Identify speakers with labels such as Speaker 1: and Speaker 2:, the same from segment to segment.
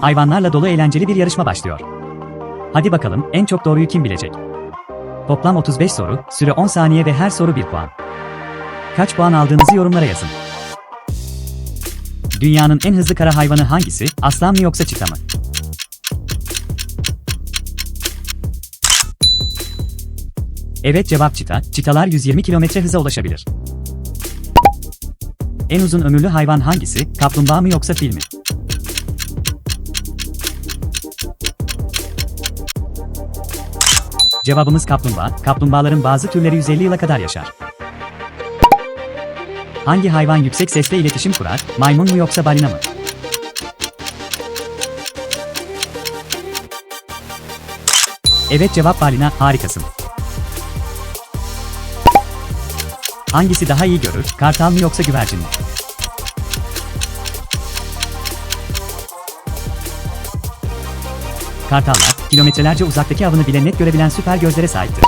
Speaker 1: hayvanlarla dolu eğlenceli bir yarışma başlıyor. Hadi bakalım en çok doğruyu kim bilecek? Toplam 35 soru, süre 10 saniye ve her soru 1 puan. Kaç puan aldığınızı yorumlara yazın. Dünyanın en hızlı kara hayvanı hangisi? Aslan mı yoksa çita mı? Evet cevap çita. Çitalar 120 km hıza ulaşabilir. En uzun ömürlü hayvan hangisi? Kaplumbağa mı yoksa fil mi? Cevabımız kaplumbağa. Kaplumbağaların bazı türleri 150 yıla kadar yaşar. Hangi hayvan yüksek sesle iletişim kurar? Maymun mu yoksa balina mı? Evet cevap balina. Harikasın. Hangisi daha iyi görür? Kartal mı yoksa güvercin mi? Kartallar, kilometrelerce uzaktaki avını bile net görebilen süper gözlere sahiptir.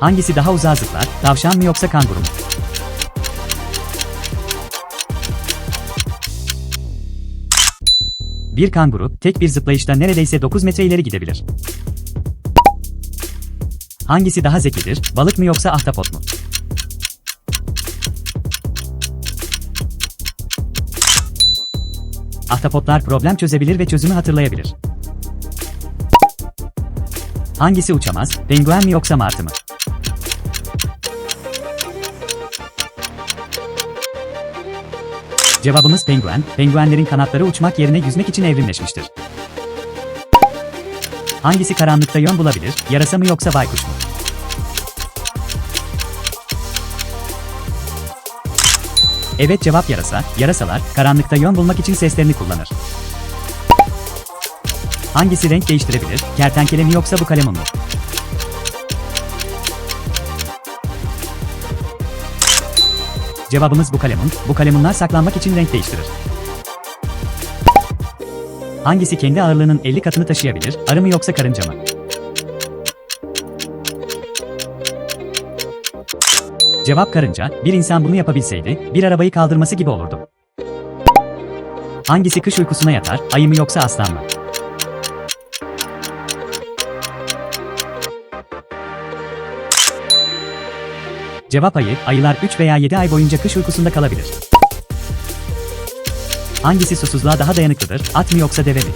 Speaker 1: Hangisi daha uzağa zıplar? Tavşan mı yoksa kanguru mu? Bir kanguru, tek bir zıplayışta neredeyse 9 metre ileri gidebilir. Hangisi daha zekidir, balık mı yoksa ahtapot mu? Ahtapotlar problem çözebilir ve çözümü hatırlayabilir. Hangisi uçamaz, penguen mi yoksa martı mı? Cevabımız penguen, penguenlerin kanatları uçmak yerine yüzmek için evrimleşmiştir. Hangisi karanlıkta yön bulabilir, yarasa mı yoksa baykuş mu? Evet cevap yarasa, yarasalar, karanlıkta yön bulmak için seslerini kullanır. Hangisi renk değiştirebilir, kertenkele mi yoksa bu kalemun mu? Cevabımız bu kalemun, bu kalemunlar saklanmak için renk değiştirir. Hangisi kendi ağırlığının 50 katını taşıyabilir, arı mı yoksa karınca mı? Cevap karınca, bir insan bunu yapabilseydi, bir arabayı kaldırması gibi olurdu. Hangisi kış uykusuna yatar, ayı mı yoksa aslan mı? Cevap ayı, ayılar 3 veya 7 ay boyunca kış uykusunda kalabilir. Hangisi susuzluğa daha dayanıklıdır, at mı yoksa deve mi?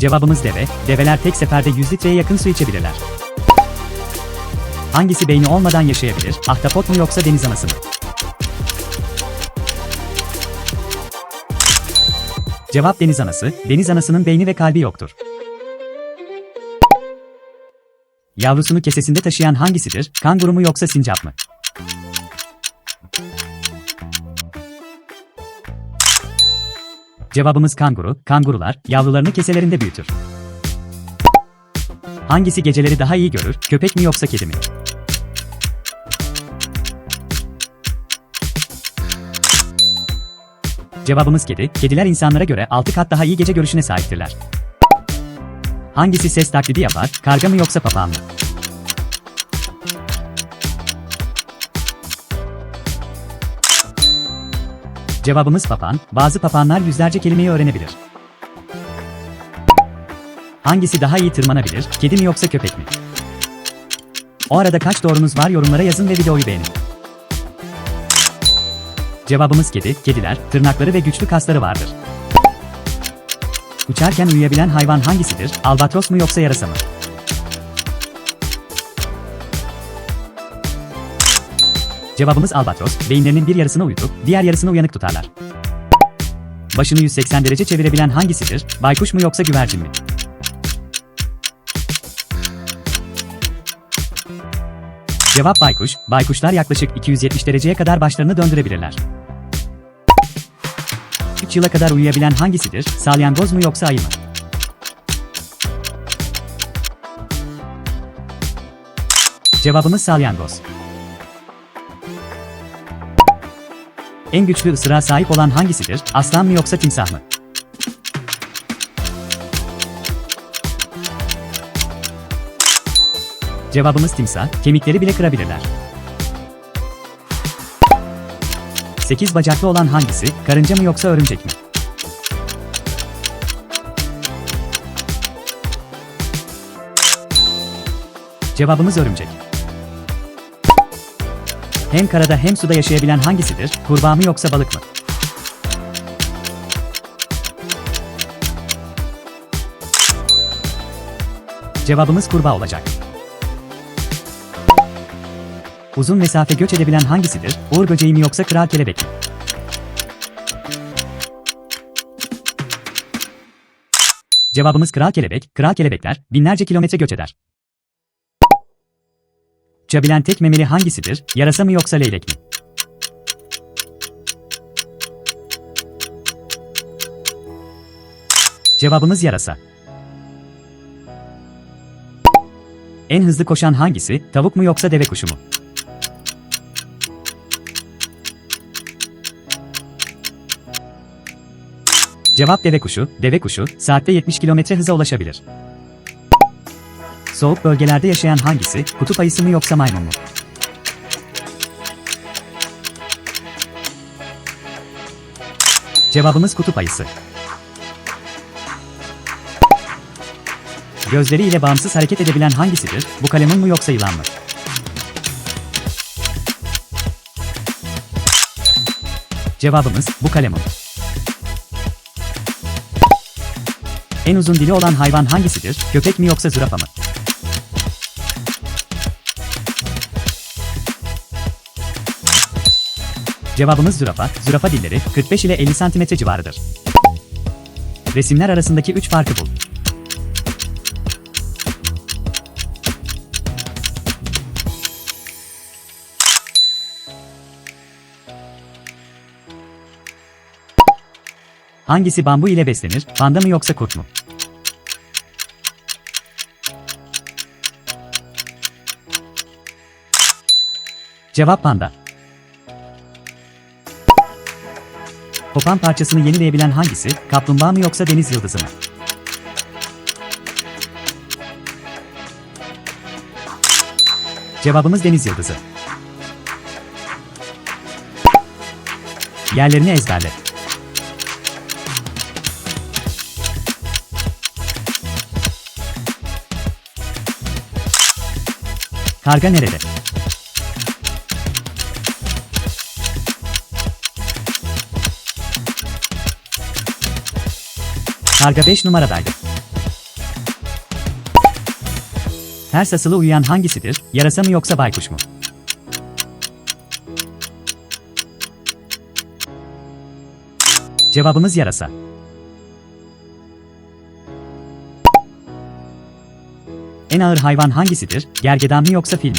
Speaker 1: Cevabımız deve, develer tek seferde 100 litreye yakın su içebilirler. Hangisi beyni olmadan yaşayabilir, ahtapot mu yoksa deniz anası mı? Cevap deniz anası, deniz anasının beyni ve kalbi yoktur. Yavrusunu kesesinde taşıyan hangisidir, kanguru mu yoksa sincap mı? Cevabımız kanguru, kangurular, yavrularını keselerinde büyütür. Hangisi geceleri daha iyi görür, köpek mi yoksa kedi mi? Cevabımız kedi, kediler insanlara göre 6 kat daha iyi gece görüşüne sahiptirler. Hangisi ses taklidi yapar, karga mı yoksa papağan mı? Cevabımız papağan, bazı papağanlar yüzlerce kelimeyi öğrenebilir. Hangisi daha iyi tırmanabilir, kedi mi yoksa köpek mi? O arada kaç doğrunuz var yorumlara yazın ve videoyu beğenin. Cevabımız kedi, kediler, tırnakları ve güçlü kasları vardır. Uçarken uyuyabilen hayvan hangisidir? Albatros mu yoksa yarasa mı? Cevabımız albatros, beyinlerinin bir yarısını uyutup, diğer yarısını uyanık tutarlar. Başını 180 derece çevirebilen hangisidir? Baykuş mu yoksa güvercin mi? Cevap baykuş, baykuşlar yaklaşık 270 dereceye kadar başlarını döndürebilirler. 3 yıla kadar uyuyabilen hangisidir? Salyangoz mu yoksa ayı mı? Cevabımız salyangoz. En güçlü ısırağa sahip olan hangisidir? Aslan mı yoksa timsah mı? Cevabımız timsah, kemikleri bile kırabilirler. 8 bacaklı olan hangisi? Karınca mı yoksa örümcek mi? Cevabımız örümcek. Hem karada hem suda yaşayabilen hangisidir? Kurbağa mı yoksa balık mı? Cevabımız kurbağa olacak. Uzun mesafe göç edebilen hangisidir? Uğur böceği mi yoksa kral kelebek mi? Cevabımız kral kelebek. Kral kelebekler binlerce kilometre göç eder. Uçabilen tek memeli hangisidir? Yarasa mı yoksa leylek mi? Cevabımız yarasa. En hızlı koşan hangisi? Tavuk mu yoksa deve kuşu mu? Cevap deve kuşu. Deve kuşu saatte 70 km hıza ulaşabilir. Soğuk bölgelerde yaşayan hangisi? Kutup ayısı mı yoksa maymun mu? Cevabımız kutup ayısı. Gözleriyle bağımsız hareket edebilen hangisidir? Bu kalemun mu yoksa yılan mı? Cevabımız bu kalemun. En uzun dili olan hayvan hangisidir? Köpek mi yoksa zürafa mı? Cevabımız zürafa. Zürafa dilleri 45 ile 50 cm civarıdır. Resimler arasındaki 3 farkı bul. Hangisi bambu ile beslenir? Panda mı yoksa kurt mu? Cevap panda. Kopan parçasını yenileyebilen hangisi? Kaplumbağa mı yoksa deniz yıldızı mı? Cevabımız deniz yıldızı. Yerlerini ezberle. Karga nerede? Karga 5 numaradaydı. Ters asılı uyuyan hangisidir? Yarasa mı yoksa baykuş mu? Cevabımız yarasa. En ağır hayvan hangisidir? Gergedan mı yoksa fil mi?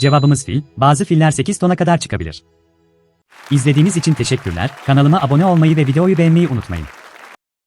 Speaker 1: Cevabımız fil. Bazı filler 8 tona kadar çıkabilir. İzlediğiniz için teşekkürler. Kanalıma abone olmayı ve videoyu beğenmeyi unutmayın.